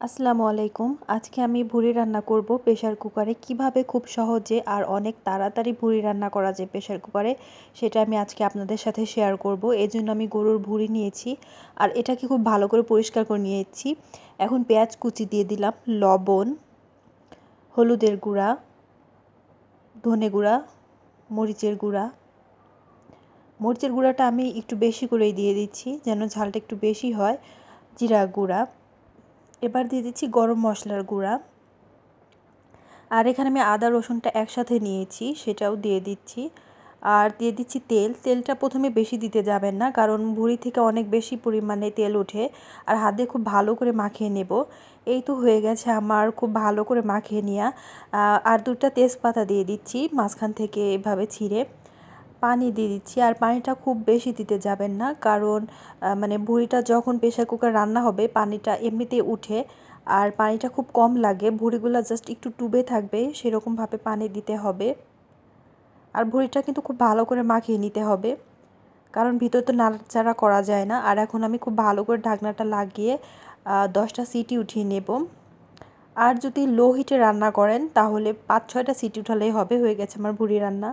আসসালামু আলাইকুম। আজকে আমি ভুড়ি রান্না করব প্রেশার কুকারে। কীভাবে খুব সহজে আর অনেক তাড়াতাড়ি ভুড়ি রান্না করা যায় প্রেশার কুকারে, সেটা আমি আজকে আপনাদের সাথে শেয়ার করব। এই জন্য আমি গরুর ভুড়ি নিয়েছি আর এটাকে খুব ভালো করে পরিষ্কার করে নিয়েছি। এখন পেঁয়াজ কুচি দিয়ে দিলাম, লবণ, হলুদের গুঁড়া, ধনে গুঁড়া, মরিচের গুঁড়া। মরিচের গুঁড়াটা আমি একটু বেশি করেই দিয়ে দিচ্ছি যেন ঝালটা একটু বেশি হয়। জিরা গুঁড়া। এবার দিয়ে দিচ্ছি গরম মশলার গুঁড়া। আর এখানে আমি আদা, রসুনটা একসাথে নিয়েছি, সেটাও দিয়ে দিচ্ছি। আর দিয়ে দিচ্ছি তেল। তেলটা প্রথমে বেশি দিতে যাবেন না, কারণ ভুঁড়ি থেকে অনেক বেশি পরিমাণে তেল ওঠে। আর হাতে খুব ভালো করে মাখিয়ে নেব। এই তো হয়ে গেছে আমার খুব ভালো করে মাখিয়ে নেওয়া আর দুটা তেজপাতা দিয়ে দিচ্ছি মাঝখান থেকে এভাবে ছিঁড়ে। পানি দিয়ে দিচ্ছি আর পানিটা খুব বেশি দিতে যাবেন না। কারণ মানে ভুড়িটা যখন প্রেশার কুকার রান্না হবে, পানিটা এমনিতেই উঠে আর পানিটা খুব কম লাগে। ভুড়িগুলো জাস্ট একটু ডুবে থাকবে, সেরকমভাবে পানি দিতে হবে। আর ভুড়িটা কিন্তু খুব ভালো করে মাখিয়ে নিতে হবে। কারণ ভিতর তো নাড়াচাড়া করা যায় না। আর এখন আমি খুব ভালো করে ঢাকনাটা লাগিয়ে দশটা সিটি উঠিয়ে নেব। আর যদি লো হিটে রান্না করেন, তাহলে পাঁচ ছয়টা সিটি উঠালেই হবে, হয়ে গেছে আমার ভুড়ি রান্না।